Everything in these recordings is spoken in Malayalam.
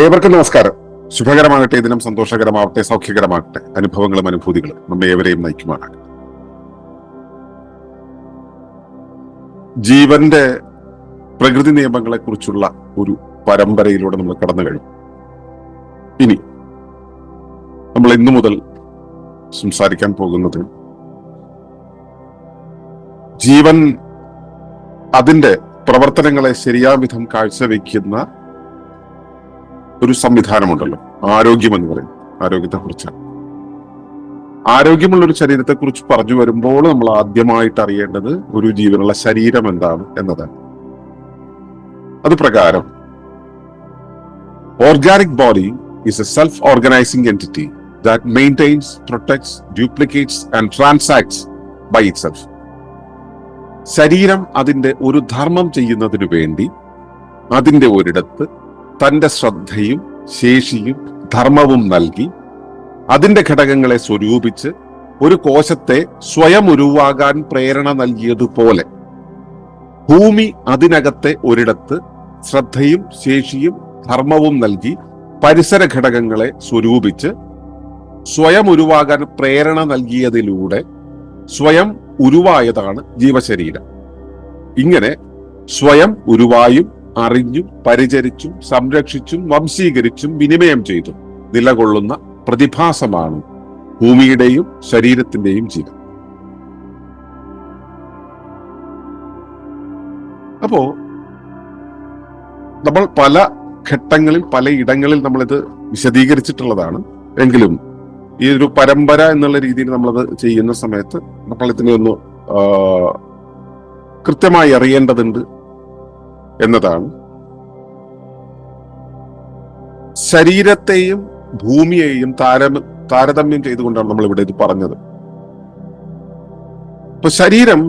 ഏവർക്കും നമസ്കാരം. ശുഭകരമാകട്ടെ ദിനം സന്തോഷകരമാവട്ടെ സൗഖ്യകരമാകട്ടെ അനുഭവങ്ങളും അനുഭൂതികളും നമ്മെ ഏവരെയും നയിക്കുമാറാകട്ടെ. ജീവന്റെ പ്രകൃതി നിയമങ്ങളെ കുറിച്ചുള്ള ഒരു പരമ്പരയിലൂടെ നമ്മൾ കടന്നു കഴിഞ്ഞു. ഇനി നമ്മൾ ഇന്നു മുതൽ സംസാരിക്കാൻ പോകുന്നത് ജീവൻ അതിന്റെ പ്രവർത്തനങ്ങളെ ശരിയാവിധം കാഴ്ചവെക്കുന്ന ഒരു സംവിധാനമുണ്ടല്ലോ. ആരോഗ്യം എന്ന് പറയും ആരോഗ്യത്തെ കുറിച്ചാണ് ആരോഗ്യമുള്ള ഒരു ശരീരത്തെ കുറിച്ച് പറഞ്ഞു വരുമ്പോൾ നമ്മൾ ആദ്യമായിട്ട് അറിയേണ്ടത് ഒരു ജീവനുള്ള ശരീരം എന്താണ് എന്നതാണ്. അത് പ്രകാരം organic body is a self-organizing entity that maintains, protects, duplicates and transacts by itself. ശരീരം അതിന്റെ ഒരു ധർമ്മം ചെയ്യുന്നതിനു വേണ്ടി അതിന്റെ ഒരിടത്ത് തന്റെ ശ്രദ്ധയും ശേഷിയും ധർമ്മവും നൽകി അതിന്റെ ഘടകങ്ങളെ സ്വരൂപിച്ച് ഒരു കോശത്തെ സ്വയം ഉരുവാകാൻ പ്രേരണ നൽകിയതുപോലെ ഭൂമി അതിനകത്തെ ഒരിടത്ത് ശ്രദ്ധയും ശേഷിയും ധർമ്മവും നൽകി പരിസര ഘടകങ്ങളെ സ്വരൂപിച്ച് സ്വയം ഉരുവാകാൻ പ്രേരണ നൽകിയതിലൂടെ സ്വയം ഉരുവായതാണ് ജീവശരീരം. ഇങ്ങനെ സ്വയം ഉരുവായും അറിഞ്ഞും പരിചരിച്ചും സംരക്ഷിച്ചും വംശീകരിച്ചും വിനിമയം ചെയ്തും. നിലകൊള്ളുന്ന പ്രതിഭാസമാണ് ഭൂമിയുടെയും ശരീരത്തിന്റെയും ജീവൻ. അപ്പോ നമ്മൾ പല ഘട്ടങ്ങളിൽ പല ഇടങ്ങളിൽ നമ്മളിത് വിശദീകരിച്ചിട്ടുള്ളതാണ്. എങ്കിലും ഈ ഒരു പരമ്പര എന്നുള്ള രീതിയിൽ നമ്മളത് ചെയ്യുന്ന സമയത്ത് നമ്മൾ ഇതിനെ ഒന്ന് കൃത്യമായി അറിയേണ്ടതുണ്ട് എന്നതാണ് ശരീരത്തെയും ഭൂമിയെയും താരമ താരതമ്യം ചെയ്തുകൊണ്ടാണ് നമ്മൾ ഇവിടെ ഇത് പറഞ്ഞത്. ഇപ്പൊ ശരീരം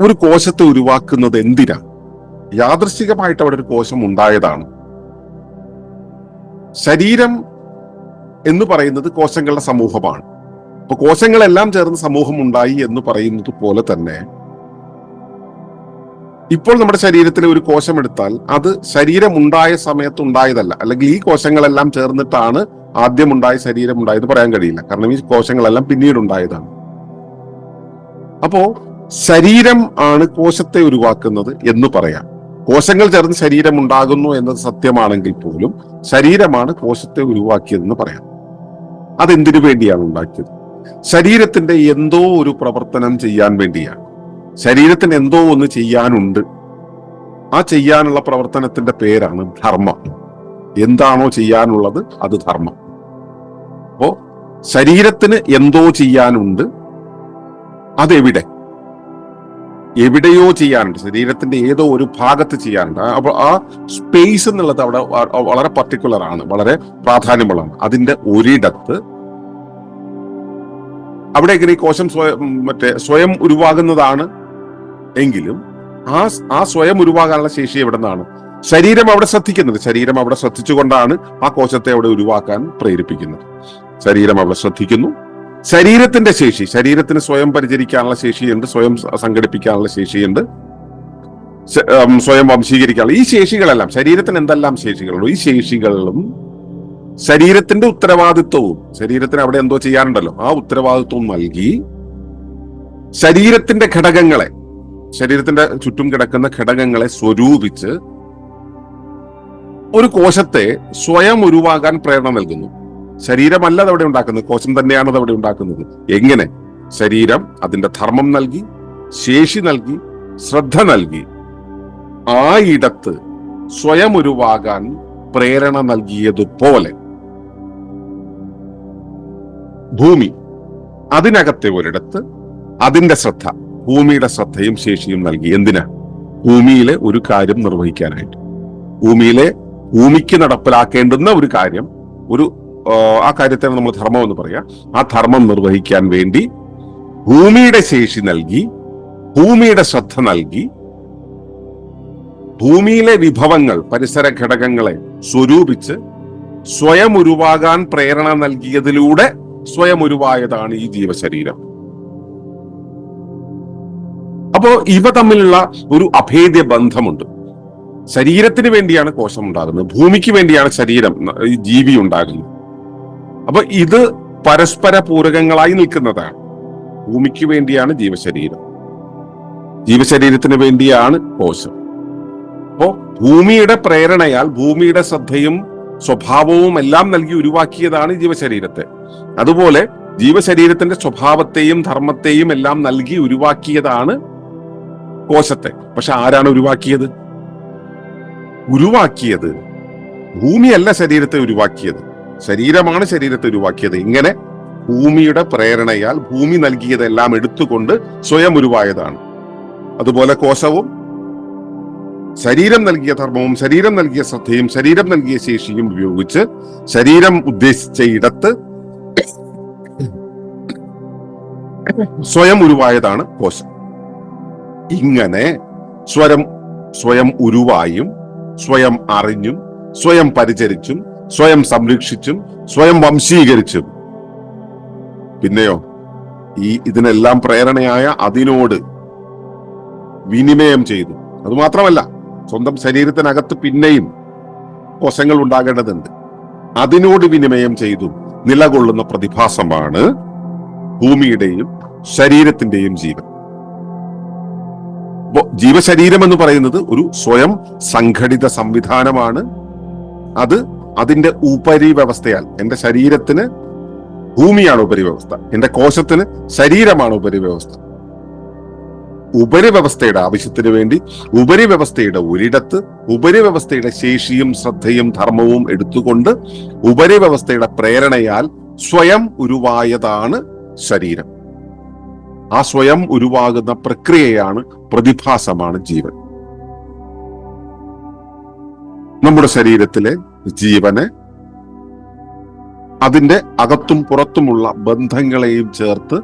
ഒരു കോശത്തെ ഉരുവാക്കുന്നത് എന്തിനാ? യാദൃശികമായിട്ട് അവിടെ ഒരു കോശം ഉണ്ടായതാണ്. ശരീരം എന്ന് പറയുന്നത് കോശങ്ങളുടെ സമൂഹമാണ്. അപ്പൊ കോശങ്ങളെല്ലാം ചേർന്ന് സമൂഹം ഉണ്ടായി എന്ന് പറയുന്നത് പോലെ തന്നെ ഇപ്പോൾ നമ്മുടെ ശരീരത്തിൽ ഒരു കോശം എടുത്താൽ അത് ശരീരം ഉണ്ടായ സമയത്ത് ഉണ്ടായതല്ല. അല്ലെങ്കിൽ ഈ കോശങ്ങളെല്ലാം ചേർന്നിട്ടാണ് ആദ്യം ഉണ്ടായ ശരീരം ഉണ്ടായത് പറയാൻ കഴിയില്ല. കാരണം ഈ കോശങ്ങളെല്ലാം പിന്നീട് ഉണ്ടായതാണ് അപ്പോ ശരീരം ആണ് കോശത്തെ ഉരുവാക്കുന്നത് എന്ന് പറയാം. കോശങ്ങൾ ചേർന്ന് ശരീരം ഉണ്ടാകുന്നു എന്നത് സത്യമാണെങ്കിൽ പോലും ശരീരമാണ് കോശത്തെ ഉരുവാക്കിയതെന്ന് പറയാം. അതെന്തിനു വേണ്ടിയാണ് ഉണ്ടാക്കിയത്? ശരീരത്തിന്റെ എന്തോ ഒരു പ്രവർത്തനം ചെയ്യാൻ വേണ്ടിയാണ്. ശരീരത്തിന് എന്തോ ഒന്ന് ചെയ്യാനുണ്ട്. ആ ചെയ്യാനുള്ള പ്രവർത്തനത്തിന്റെ പേരാണ് ധർമ്മം. എന്താണോ ചെയ്യാനുള്ളത് അത് ധർമ്മം. അപ്പോ ശരീരത്തിന് എന്തോ ചെയ്യാനുണ്ട് അതെവിടെ? എവിടെയോ ചെയ്യാനുണ്ട്. ശരീരത്തിന്റെ ഏതോ ഒരു ഭാഗത്ത് ചെയ്യാനുണ്ട്. അപ്പോൾ അപ്പൊ ആ സ്പേസ് എന്നുള്ളത് അവിടെ വളരെ പർട്ടിക്കുലർ ആണ് വളരെ പ്രാധാന്യമുള്ളതാണ്. അതിന്റെ ഒരിടത്ത് അവിടെ എങ്ങനെ ഈ കോശം സ്വയം മറ്റേ സ്വയം ഉരുവാകുന്നതാണ് എങ്കിലും ആ ആ സ്വയം ഉരുവാകാനുള്ള ശേഷി എവിടെ നിന്നാണ് ശരീരം അവിടെ ശ്രദ്ധിക്കുന്നത്. ശരീരം അവിടെ ശ്രദ്ധിച്ചുകൊണ്ടാണ് ആ കോശത്തെ അവിടെ ഉരുവാക്കാൻ പ്രേരിപ്പിക്കുന്നത്. ശരീരം അവിടെ ശ്രദ്ധിക്കുന്നു. ശരീരത്തിന്റെ ശേഷി ശരീരത്തിന് സ്വയം പരിചരിക്കാനുള്ള ശേഷിയുണ്ട് സ്വയം സംഘടിപ്പിക്കാനുള്ള ശേഷിയുണ്ട്. സ്വയം വംശീകരിക്കാനുള്ള ഈ ശേഷികളെല്ലാം ശരീരത്തിന് എന്തെല്ലാം ശേഷികളുള്ളൂ ഈ ശേഷികളിലും ശരീരത്തിന്റെ ഉത്തരവാദിത്വവും ശരീരത്തിന് അവിടെ എന്തോ ചെയ്യാനുണ്ടല്ലോ ആ ഉത്തരവാദിത്വവും നൽകി ശരീരത്തിന്റെ ഘടകങ്ങളെ ശരീരത്തിന്റെ ചുറ്റും കിടക്കുന്ന ഘടകങ്ങളെ സ്വരൂപിച്ച് ഒരു കോശത്തെ സ്വയം ഉരുവാകാൻ പ്രേരണ നൽകുന്നു. ശരീരമല്ല അതവിടെ ഉണ്ടാക്കുന്നത് കോശം തന്നെയാണ് അതവിടെ ഉണ്ടാക്കുന്നത്. എങ്ങനെ? ശരീരം അതിന്റെ ധർമ്മം നൽകി ശേഷി നൽകി ശ്രദ്ധ നൽകി. ആ ഇടത്ത് സ്വയം ഉരുവാകാൻ പ്രേരണ നൽകിയതുപോലെ. ഭൂമി അതിനകത്തെ ഒരിടത്ത് അതിന്റെ ശ്രദ്ധ. ഭൂമിയുടെ ശ്രദ്ധയും ശേഷിയും നൽകി. എന്തിനാ? ഭൂമിയിലെ ഒരു കാര്യം നിർവഹിക്കാനായിട്ട്. ഭൂമിയിലെ ഭൂമിക്ക് നടപ്പിലാക്കേണ്ടുന്ന ഒരു കാര്യം ഒരു ആ, കാര്യത്തെ നമ്മൾ ധർമ്മം എന്ന് പറയാം. ആ ധർമ്മം നിർവഹിക്കാൻ വേണ്ടി ഭൂമിയുടെ ശേഷി നൽകി ഭൂമിയുടെ ശ്രദ്ധ നൽകി ഭൂമിയിലെ വിഭവങ്ങൾ പരിസര ഘടകങ്ങളെ സ്വരൂപിച്ച് സ്വയം ഉരുവാകാൻ പ്രേരണ നൽകിയതിലൂടെ സ്വയം ഉരുവായതാണ് ഈ ജീവശരീരം. അപ്പോ ഇവ തമ്മിലുള്ള ഒരു അഭേദ്യ ബന്ധമുണ്ട്. ശരീരത്തിന് വേണ്ടിയാണ് കോശം ഉണ്ടാകുന്നത്. ഭൂമിക്ക് വേണ്ടിയാണ് ശരീരം ജീവി ഉണ്ടാകുന്നത്. അപ്പൊ ഇത് പരസ്പര പൂരകങ്ങളായി നിൽക്കുന്നതാണ്. ഭൂമിക്ക് വേണ്ടിയാണ് ജീവശരീരം. ജീവശരീരത്തിന് വേണ്ടിയാണ് കോശം. അപ്പോ ഭൂമിയുടെ പ്രേരണയാൽ ഭൂമിയുടെ ശ്രദ്ധയും സ്വഭാവവും എല്ലാം നൽകി ഉരുവാക്കിയതാണ് ജീവശരീരത്തെ. അതുപോലെ ജീവശരീരത്തിന്റെ സ്വഭാവത്തെയും ധർമ്മത്തെയും എല്ലാം നൽകി ഉരുവാക്കിയതാണ് കോശത്തെ പക്ഷെ ആരാണ് ഉരുവാക്കിയത്? ഉരുവാക്കിയത് ഭൂമിയല്ല ശരീരത്തെ ഉരുവാക്കിയത്. ശരീരമാണ് ശരീരത്തെ ഉരുവാക്കിയത്. ഇങ്ങനെ ഭൂമിയുടെ പ്രേരണയാൽ ഭൂമി നൽകിയതെല്ലാം എടുത്തുകൊണ്ട് സ്വയം ഉരുവായതാണ്. അതുപോലെ കോശവും ശരീരം നൽകിയ ധർമ്മവും ശരീരം നൽകിയ ശ്രദ്ധയും ശരീരം നൽകിയ ശേഷിയും ഉപയോഗിച്ച് ശരീരം ഉദ്ദേശിച്ച ഇടത്ത് സ്വയം ഉരുവായതാണ് കോശം. ഇങ്ങനെ സ്വരം സ്വയം ഉരുവായും സ്വയം അറിഞ്ഞും സ്വയം പരിചരിച്ചും സ്വയം സംരക്ഷിച്ചും സ്വയം വംശീകരിച്ചും. പിന്നെയോ ഈ ഇതിനെല്ലാം പ്രേരണയായ അതിനോട് വിനിമയം ചെയ്തു. അതുമാത്രമല്ല സ്വന്തം ശരീരത്തിനകത്ത് പിന്നെയും കോശങ്ങൾ ഉണ്ടാകേണ്ടതുണ്ട്. അതിനോട് വിനിമയം ചെയ്തു നിലകൊള്ളുന്ന പ്രതിഭാസമാണ് ഭൂമിയുടെയും ശരീരത്തിന്റെയും ജീവൻ. ജീവശരീരം എന്ന് പറയുന്നത് ഒരു സ്വയം സംഘടിത സംവിധാനമാണ്. അത് അതിന്റെ ഉപരിവ്യവസ്ഥയാൽ എന്റെ ശരീരത്തിന് ഭൂമിയാണ് ഉപരിവ്യവസ്ഥ എന്റെ കോശത്തിന് ശരീരമാണ് ഉപരിവ്യവസ്ഥ. ഉപരിവ്യവസ്ഥയുടെ ആവശ്യത്തിന് വേണ്ടി ഉപരിവ്യവസ്ഥയുടെ ഒരിടത്ത് ഉപരിവ്യവസ്ഥയുടെ ശേഷിയും ശ്രദ്ധയും ധർമ്മവും എടുത്തുകൊണ്ട് ഉപരിവ്യവസ്ഥയുടെ പ്രേരണയാൽ സ്വയം ഉരുവായതാണ് ശരീരം. ആ സ്വയം ഉരുവാകുന്ന പ്രക്രിയയാണ് പ്രതിഭാസമാണ് ജീവൻ. നമ്മുടെ ശരീരത്തിലെ ജീവനെ അതിന്റെ അകത്തും പുറത്തുമുള്ള ബന്ധങ്ങളെയും ചേർത്ത്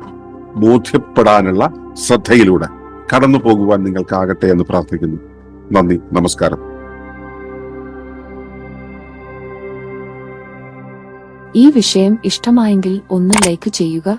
ബോധ്യപ്പെടാനുള്ള ശ്രദ്ധയിലൂടെ കടന്നു പോകുവാൻ നിങ്ങൾക്കാകട്ടെ എന്ന് പ്രാർത്ഥിക്കുന്നു. നന്ദി നമസ്കാരം. ഈ വിഷയം ഇഷ്ടമായെങ്കിൽ ഒന്ന് ലൈക്ക് ചെയ്യുക